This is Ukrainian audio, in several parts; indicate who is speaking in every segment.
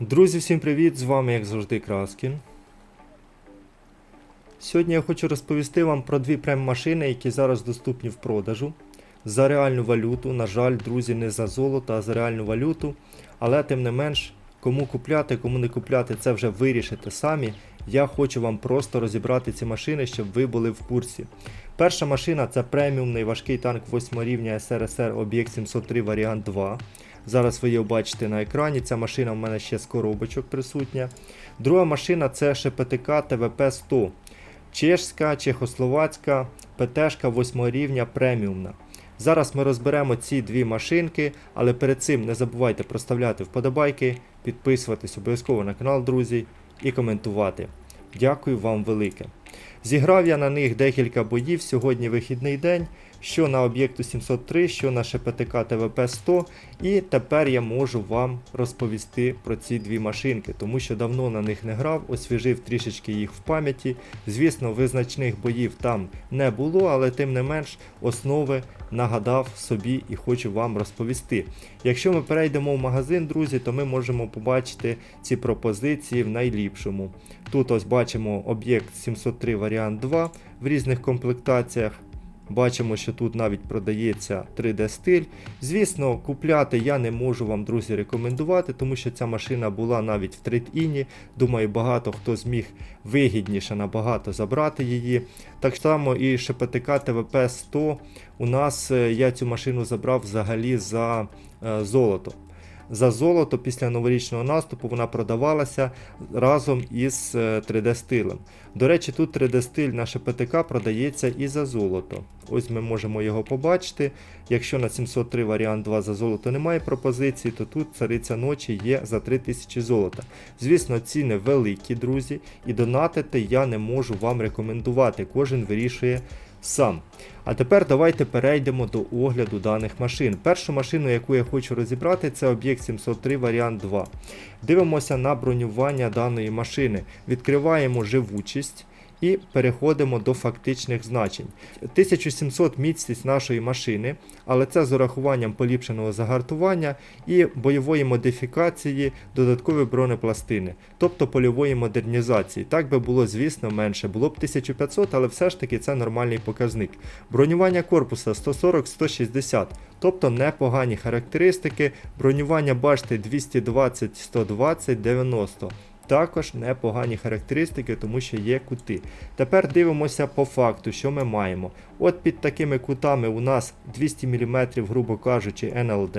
Speaker 1: Друзі, всім привіт! З вами, як завжди, Краскін. Сьогодні я хочу розповісти вам про дві прем-машини, які зараз доступні в продажу. За реальну валюту. На жаль, друзі, не за золото, а за реальну валюту. Але тим не менш, кому купляти, кому не купляти, це вже вирішите самі. Я хочу вам просто розібрати ці машини, щоб ви були в курсі. Перша машина це преміумний важкий танк 8 рівня СРСР Об'єкт 703 варіант 2. Зараз ви її бачите на екрані. Ця машина в мене ще з коробочок присутня. Друга машина це ШПТК ТВП-100. Чешська, чехословацька, ПТшка 8 рівня преміумна. Зараз ми розберемо ці дві машинки, але перед цим не забувайте проставляти вподобайки, підписуватись обов'язково на канал, друзі, і коментувати. Дякую вам велике. Зіграв я на них декілька боїв. Сьогодні вихідний день, що на об'єкту 703, що на ШПТК ТВП 100. І тепер я можу вам розповісти про ці дві машинки, тому що давно на них не грав, освіжив трішечки їх в пам'яті. Звісно, визначних боїв там не було, але тим не менш основи нагадав собі і хочу вам розповісти. Якщо ми перейдемо в магазин, друзі, то ми можемо побачити ці пропозиції в найліпшому. Тут ось бачимо об'єкт 703 варіант 2 в різних комплектаціях. Бачимо, що тут навіть продається 3D стиль. Звісно, купляти я не можу вам, друзі, рекомендувати, тому що ця машина була навіть в трейд-іні. Думаю, багато хто зміг вигідніше набагато забрати її. Так само і ШПТК ТВП 100. У нас е, я цю машину забрав взагалі за е, золото. За золото після новорічного наступу вона продавалася разом із 3D стилем. До речі, тут 3D стиль на ШПТК продається і за золото. Ось ми можемо його побачити. Якщо на 703 варіант 2 за золото немає пропозиції, то тут цариця ночі є за 3000 золота. Звісно, ціни великі, друзі, і донатити я не можу вам рекомендувати. Кожен вирішує сам. А тепер давайте перейдемо до огляду даних машин. Першу машину, яку я хочу розібрати, це об'єкт 703 варіант 2. Дивимося на бронювання даної машини. Відкриваємо живучість. І переходимо до фактичних значень. 1700 міцність нашої машини, але це з урахуванням поліпшеного загартування і бойової модифікації додаткові бронепластини, тобто польової модернізації. Так би було, звісно, менше. Було б 1500, але все ж таки це нормальний показник. Бронювання корпуса 140-160, тобто непогані характеристики. Бронювання башти 220, 120, 90. Також непогані характеристики, тому що є кути. Тепер дивимося по факту, що ми маємо. От під такими кутами у нас 200 мм, грубо кажучи, НЛД.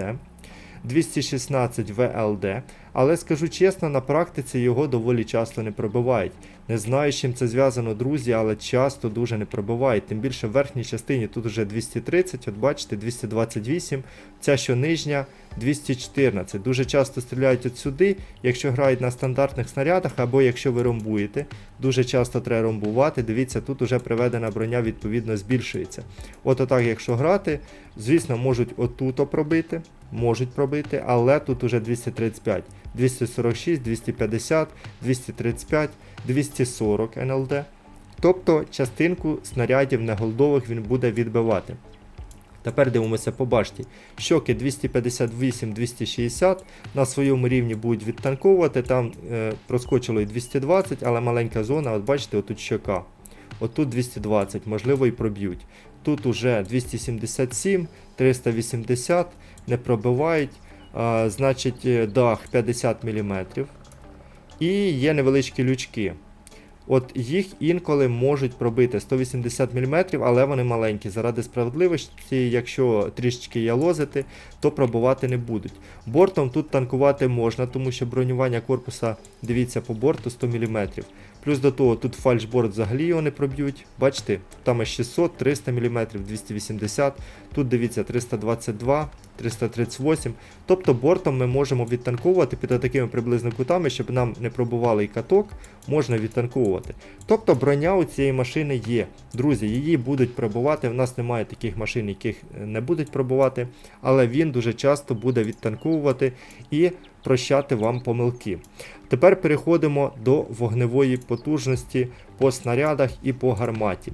Speaker 1: 216 ВЛД, але скажу чесно, на практиці його доволі часто не пробивають. Не знаю, з чим це зв'язано, друзі, але часто дуже не пробивають. Тим більше в верхній частині тут вже 230, от бачите, 228, ця що нижня 214. Дуже часто стріляють от сюди, якщо грають на стандартних снарядах, або якщо ви ромбуєте. Дуже часто треба ромбувати. Дивіться, тут вже приведена броня відповідно збільшується. От отак, якщо грати, звісно, можуть отут пробити, можуть пробити, але тут уже 235, 246, 250, 235, 240 НЛД. Тобто частинку снарядів неголдових він буде відбивати. Тепер дивимося по башті. Щоки 258-260 на своєму рівні будуть відтанковувати. Там е, проскочило і 220, але маленька зона, от бачите, отут щока. Отут 220, можливо, і проб'ють. Тут уже 277, 380, не пробивають. А, значить, е, дах 50 мм. І є невеличкі лючки. От їх інколи можуть пробити 180 мм, але вони маленькі. Заради справедливості, якщо трішечки ялозити, то пробувати не будуть. Бортом тут танкувати можна, тому що бронювання корпуса, дивіться, по борту 100 мм. Плюс до того, тут фальшборд взагалі його не проб'ють. Бачите, там аж 600, 300 мм, 280, тут дивіться 322, 338. Тобто бортом ми можемо відтанковувати під такими приблизно кутами, щоб нам не пробували і каток, можна відтанковувати. Тобто броня у цієї машини є. Друзі, її будуть пробувати. У нас немає таких машин, яких не будуть пробувати, але він дуже часто буде відтанковувати і прощати вам помилки. Тепер переходимо до вогневої потужності по снарядах і по гарматі.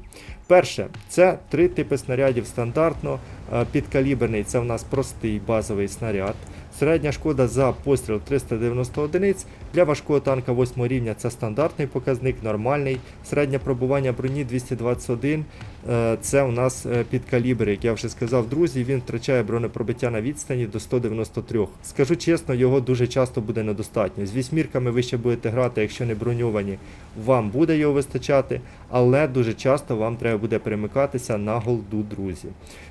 Speaker 1: Перше, це три типи снарядів стандартно. Е, Підкаліберний це в нас простий базовий снаряд. Середня шкода за постріл 390 одиниць. Для важкого танка 8 рівня це стандартний показник, нормальний. Середнє пробування броні 221. Е, Це у нас е, під калібр, як я вже сказав, друзі. Він втрачає бронепробиття на відстані до 193. Скажу чесно, його дуже часто буде недостатньо. З вісьмірками ви ще будете грати, якщо не броньовані, вам буде його вистачати, але дуже часто вам треба буде перемикатися на голду, друзі.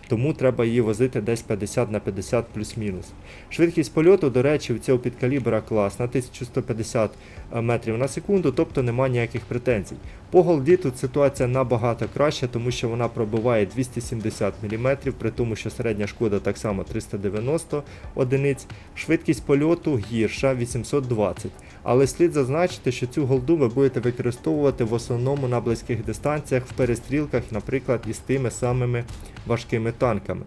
Speaker 1: Тому треба її возити десь 50 на 50 плюс-мінус. Швидкість польоту, до речі, у цього підкалібра класна, 1150 метрів на секунду, тобто немає ніяких претензій. По голді тут ситуація набагато краща, тому що вона пробиває 270 мм, при тому, що середня шкода так само 390 одиниць. Швидкість польоту гірша 820. Але слід зазначити, що цю голду ви будете використовувати в основному на близьких дистанціях в перестрілках, наприклад, із тими самими важкими танками.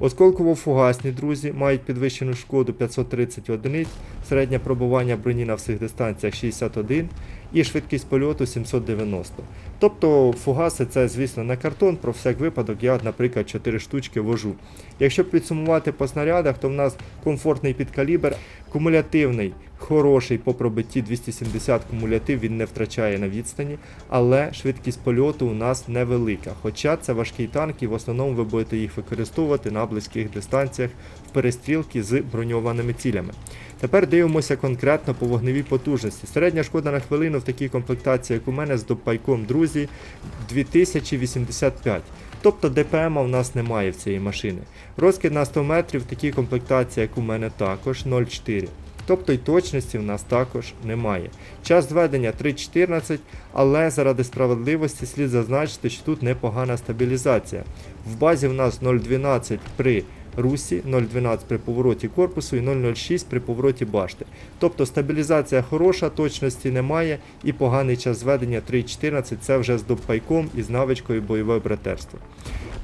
Speaker 1: Осколково-фугасні друзі мають підвищену шкоду 530 одиниць, середнє пробування броні на всіх дистанціях 61 і швидкість польоту 790. Тобто фугаси це, звісно, не картон, про всяк випадок я, наприклад, 4 штучки вожу. Якщо підсумувати по снарядах, то в нас комфортний підкалібр, кумулятивний, хороший по пробитті 270 кумулятив, він не втрачає на відстані, але швидкість польоту у нас невелика. Хоча це важкий танк і в основному ви будете їх використовувати на близьких дистанціях перестрілки з броньованими цілями. Тепер дивимося конкретно по вогневій потужності. Середня шкода на хвилину в такій комплектації, як у мене з допайком, друзі, 2085. Тобто ДПМ у нас немає в цієї машини. Розкид на 100 метрів в такій комплектації, як у мене також 0,4. Тобто й точності в нас також немає. Час зведення 3.14, але заради справедливості слід зазначити, що тут непогана стабілізація. В базі в нас 0.12 при русі, 0.12 при повороті корпусу і 0.06 при повороті башти. Тобто стабілізація хороша, точності немає і поганий час зведення 3.14 це вже з допайком і з навичкою бойове братерство.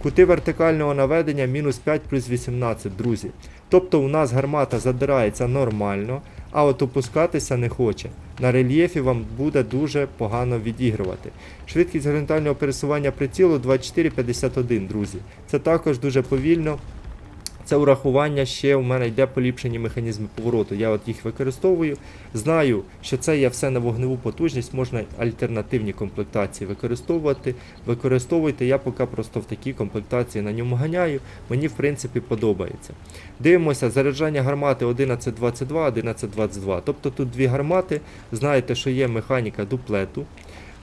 Speaker 1: Кути вертикального наведення мінус 5 плюс 18, друзі. Тобто у нас гармата задирається нормально, а от опускатися не хоче. На рельєфі вам буде дуже погано відігрувати. Швидкість горизонтального пересування прицілу 24,51, друзі. Це також дуже повільно. Це урахування ще у мене йде поліпшені механізми повороту. Я от їх використовую. Знаю, що це є все на вогневу потужність, можна альтернативні комплектації використовувати. Використовуйте, я поки просто в такій комплектації на ньому ганяю. Мені в принципі подобається. Дивимося, заряджання гармати 1122, 1122. Тобто тут дві гармати. Знаєте, що є механіка дуплету.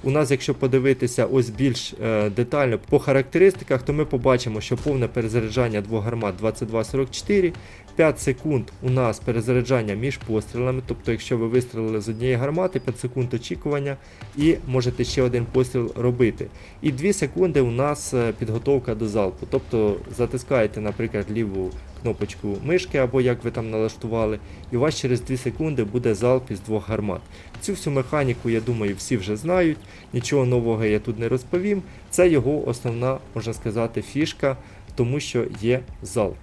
Speaker 1: У нас, якщо подивитися ось більш е, детально по характеристиках, то ми побачимо, що повне перезаряджання двох гармат 22-44, 5 секунд у нас перезаряджання між пострілами. Тобто, якщо ви вистрілили з однієї гармати, 5 секунд очікування і можете ще один постріл робити. І 2 секунди у нас е, підготовка до залпу. Тобто затискаєте, наприклад, ліву кнопочку мишки або як ви там налаштували, і у вас через 2 секунди буде залп із двох гармат. Цю всю механіку, я думаю, всі вже знають. Нічого нового я тут не розповім. Це його основна, можна сказати, фішка, тому що є залп.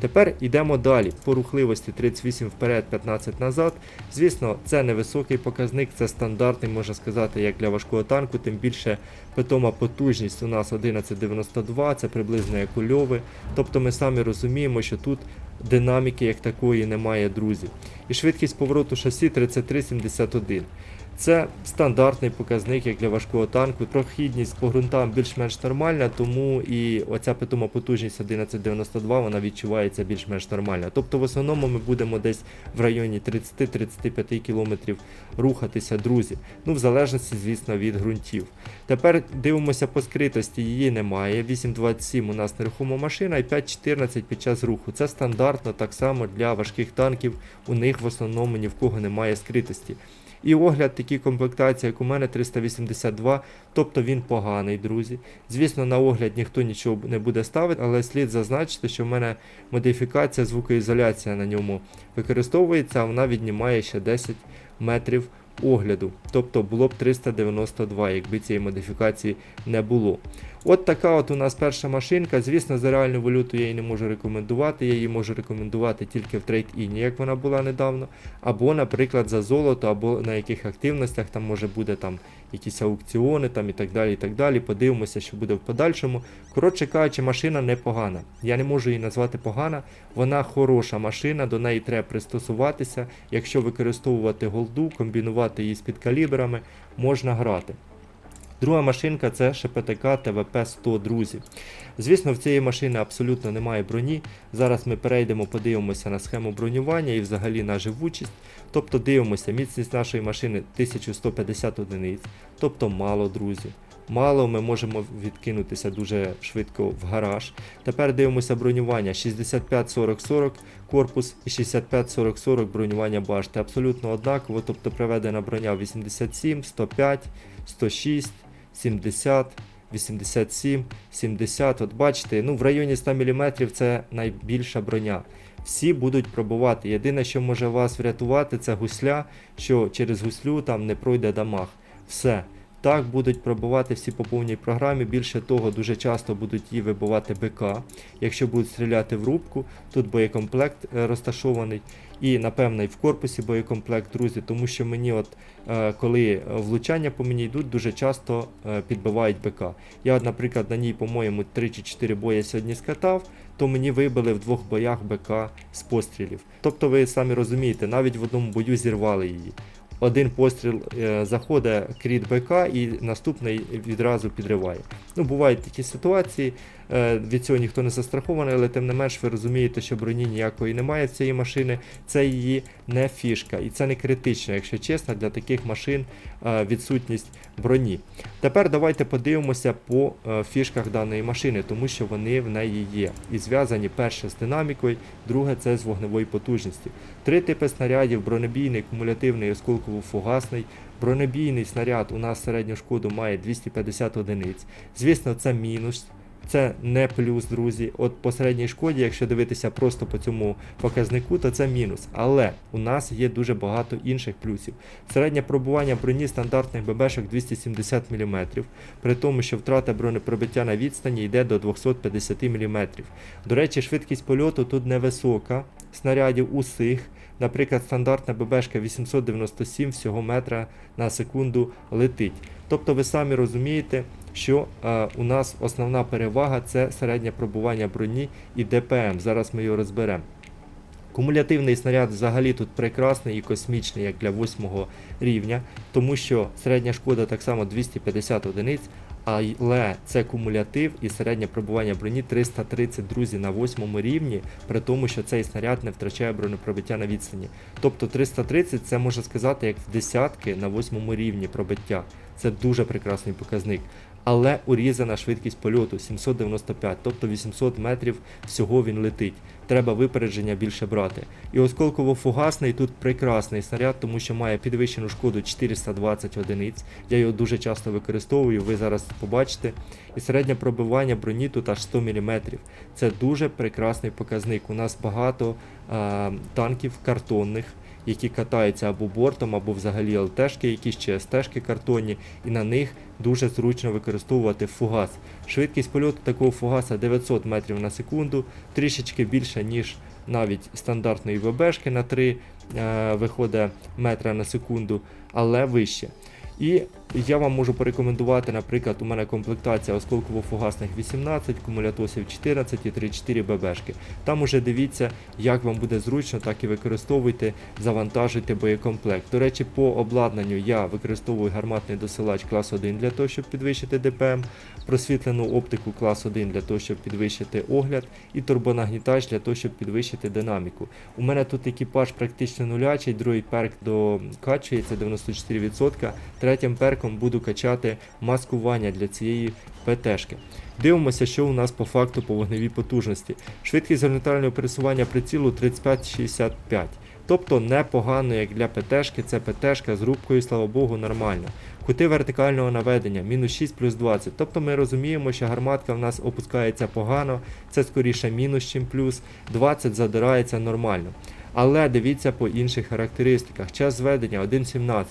Speaker 1: Тепер йдемо далі. По рухливості 38 вперед, 15 назад. Звісно, це невисокий показник, це стандартний, можна сказати, як для важкого танку, тим більше питома потужність у нас 1192, це приблизно як у льови. Тобто ми самі розуміємо, що тут динаміки як такої немає, друзі. І швидкість повороту шасі 3371. Це стандартний показник як для важкого танку. Прохідність по ґрунтам більш-менш нормальна, тому і оця питома потужність 1192 вона відчувається більш-менш нормальна. Тобто в основному ми будемо десь в районі 30-35 км рухатися, друзі. Ну, в залежності, звісно, від ґрунтів. Тепер дивимося по скритості, її немає. 8.27 у нас нерухома машина і 5.14 під час руху. Це стандартно так само для важких танків. У них в основному ні в кого немає скритості. І огляд такій комплектації, як у мене 382, тобто він поганий, друзі. Звісно, на огляд ніхто нічого не буде ставити, але слід зазначити, що в мене модифікація звукоізоляція на ньому використовується, а вона віднімає ще 10 метрів огляду. Тобто було б 392, якби цієї модифікації не було. От така от у нас перша машинка. Звісно, за реальну валюту я її не можу рекомендувати. Я її можу рекомендувати тільки в трейд-іні, як вона була недавно. Або, наприклад, за золото, або на яких активностях там може буде там якісь аукціони там і так далі. і так далі. Подивимося, що буде в подальшому. Коротше кажучи, машина непогана. Я не можу її назвати погана. Вона хороша машина, до неї треба пристосуватися. Якщо використовувати голду, комбінувати її з підкалібрами, можна грати. Друга машинка це ШПТК ТВП-100, друзі. Звісно, в цієї машини абсолютно немає броні. Зараз ми перейдемо, подивимося на схему бронювання і взагалі на живучість. Тобто дивимося, міцність нашої машини 1150 одиниць, тобто мало, друзі. Мало ми можемо відкинутися дуже швидко в гараж. Тепер дивимося бронювання 65-40-40 корпус і 65-40-40 бронювання башти. Абсолютно однаково, тобто приведена броня 87, 105, 106, 70, 87, 70. От бачите, ну в районі 100 мм це найбільша броня. Всі будуть пробувати. Єдине, що може вас врятувати, це гусля, що через гуслю там не пройде дамаг. Все. Так будуть пробувати всі по повній програмі. Більше того, дуже часто будуть її вибивати БК. Якщо будуть стріляти в рубку, тут боєкомплект е, розташований. І, напевно, і в корпусі боєкомплект, друзі, тому що мені, от е, коли влучання по мені йдуть, дуже часто е, підбивають БК. Я, наприклад, на ній, по-моєму, 3 чи 4 бої сьогодні скатав, то мені вибили в двох боях БК з пострілів. Тобто ви самі розумієте, навіть в одному бою зірвали її. Один постріл е, заходить кріт БК і наступний відразу підриває. Ну, бувають такі ситуації, від цього ніхто не застрахований, але тим не менш ви розумієте, що броні ніякої немає в цієї машини. Це її не фішка. І це не критично, якщо чесно, для таких машин е, відсутність броні. Тепер давайте подивимося по е, фішках даної машини, тому що вони в неї є. І зв'язані перше з динамікою, друге це з вогневої потужності. Три типи снарядів: бронебійний, кумулятивний, осколково-фугасний. Бронебійний снаряд у нас середню шкоду має 250 одиниць. Звісно, це мінус. Це не плюс, друзі. От по середній шкоді, якщо дивитися просто по цьому показнику, то це мінус. Але у нас є дуже багато інших плюсів. Середнє пробування броні стандартних ББшок 270 мм, при тому, що втрата бронепробиття на відстані йде до 250 мм. До речі, швидкість польоту тут невисока, снарядів усіх. Наприклад, стандартна ББшка 897 всього метра на секунду летить. Тобто ви самі розумієте, що е, у нас основна перевага це середнє пробування броні і ДПМ. Зараз ми його розберемо. Кумулятивний снаряд взагалі тут прекрасний і космічний, як для 8 рівня, тому що середня шкода так само 250 одиниць, але це кумулятив і середнє пробування броні 330 друзі на 8 рівні, при тому, що цей снаряд не втрачає бронепробиття на відстані. Тобто 330 це можна сказати як в десятки на 8 рівні пробиття. Це дуже прекрасний показник. Але урізана швидкість польоту 795, тобто 800 метрів всього він летить. Треба випередження більше брати. І осколково-фугасний тут прекрасний снаряд, тому що має підвищену шкоду 420 одиниць. Я його дуже часто використовую, ви зараз побачите. І середнє пробивання броні тут аж 100 мм. Це дуже прекрасний показник. У нас багато а, танків картонних які катаються або бортом, або взагалі ЛТшки, якісь чи СТшки картонні, і на них дуже зручно використовувати фугас. Швидкість польоту такого фугаса 900 метрів на секунду, трішечки більше, ніж навіть стандартної ВБшки на 3 е, виходить метра на секунду, але вище. І я вам можу порекомендувати, наприклад, у мене комплектація осколково-фугасних 18, кумулятосів 14 і 3-4 ББшки. Там уже дивіться, як вам буде зручно, так і використовуйте, завантажуйте боєкомплект. До речі, по обладнанню я використовую гарматний досилач клас 1 для того, щоб підвищити ДПМ, просвітлену оптику клас 1 для того, щоб підвищити огляд, і турбонагнітач для того, щоб підвищити динаміку. У мене тут екіпаж практично нулячий, другий перк докачується 94%, третім перком буду качати маскування для цієї ПТшки. Дивимося, що у нас по факту по вогневій потужності. Швидкість горизонтального пересування прицілу 35-65. Тобто непогано, як для ПТшки, це ПТшка з рубкою, слава Богу, нормально. Кути вертикального наведення мінус 6 плюс 20. Тобто ми розуміємо, що гарматка в нас опускається погано, це скоріше мінус, чим плюс, 20 задирається нормально. Але дивіться по інших характеристиках. Час зведення 1.17.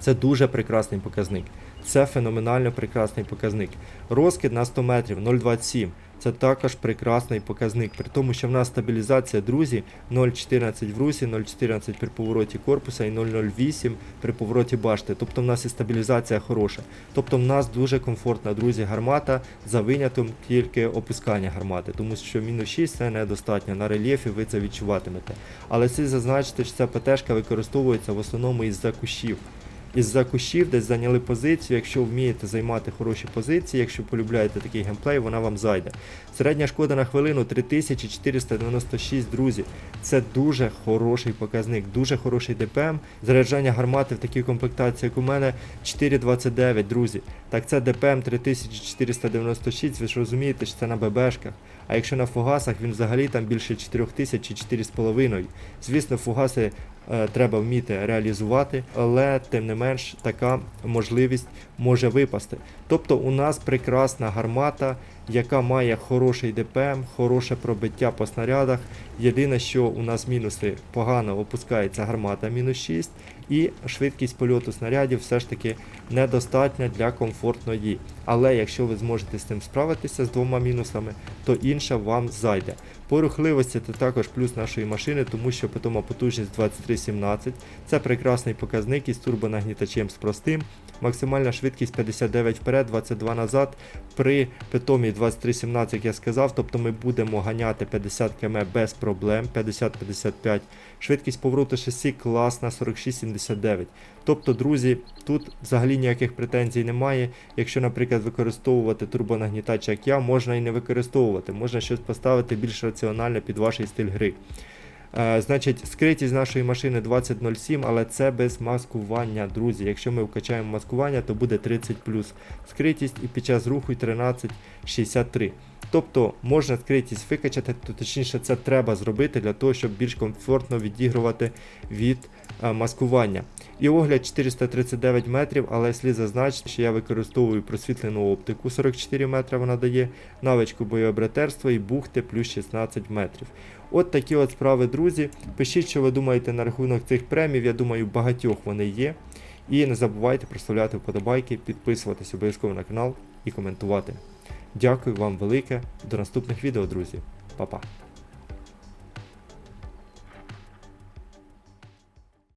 Speaker 1: Це дуже прекрасний показник. Це феноменально прекрасний показник. Розкид на 100 метрів 0,27. Це також прекрасний показник. При тому, що в нас стабілізація, друзі, 0,14 в русі, 0,14 при повороті корпуса і 0,08 при повороті башти. Тобто в нас і стабілізація хороша. Тобто в нас дуже комфортна, друзі, гармата за винятком тільки опускання гармати, тому що мінус 6 це недостатньо. На рельєфі ви це відчуватимете. Але слід зазначити, що ця ПТшка використовується в основному із-за кущів. Із-за кущів десь зайняли позицію. Якщо вмієте займати хороші позиції, якщо полюбляєте такий геймплей, вона вам зайде. Середня шкода на хвилину 3496, друзі. Це дуже хороший показник, дуже хороший ДПМ. Заряджання гармати в такій комплектації, як у мене 4,29, друзі. Так це ДПМ 3496, ви ж розумієте, що це на ББшках. А якщо на фугасах, він взагалі там більше 4000 чи 4,5. Звісно, фугаси е, треба вміти реалізувати, але тим не менш така можливість може випасти. Тобто у нас прекрасна гармата, яка має хороший ДПМ, хороше пробиття по снарядах. Єдине, що у нас мінуси погано опускається гармата мінус 6, і швидкість польоту снарядів все ж таки недостатня для комфортної. Але якщо ви зможете з цим справитися з двома мінусами, то інша вам зайде. По рухливості це також плюс нашої машини, тому що питома потужність 2317. Це прекрасний показник із турбонагнітачем з простим. Максимальна швидкість 59 вперед, 22 назад. При питомі 2317, як я сказав, тобто ми будемо ганяти 50 км без проблем, 50-55. Швидкість повороту шасі класна 46-79. Тобто, друзі, тут взагалі ніяких претензій немає. Якщо, наприклад, використовувати турбонагнітач, як я, можна і не використовувати. Можна щось поставити більш раціонально під ваш стиль гри. Е, значить, скритість нашої машини 2007, але це без маскування, друзі. Якщо ми вкачаємо маскування, то буде 30 скритість і під час руху 1363. Тобто можна скритість викачати, то точніше це треба зробити для того, щоб більш комфортно відігрувати від е, маскування. І огляд 439 метрів, але слід зазначити, що я використовую просвітлену оптику 44 метри вона дає, навичку бойове братерство і бухти плюс 16 метрів. От такі от справи, друзі. Пишіть, що ви думаєте на рахунок цих премів. Я думаю, багатьох вони є. І не забувайте проставляти вподобайки, підписуватись обов'язково на канал і коментувати. Дякую вам велике. До наступних відео, друзі. Па-па.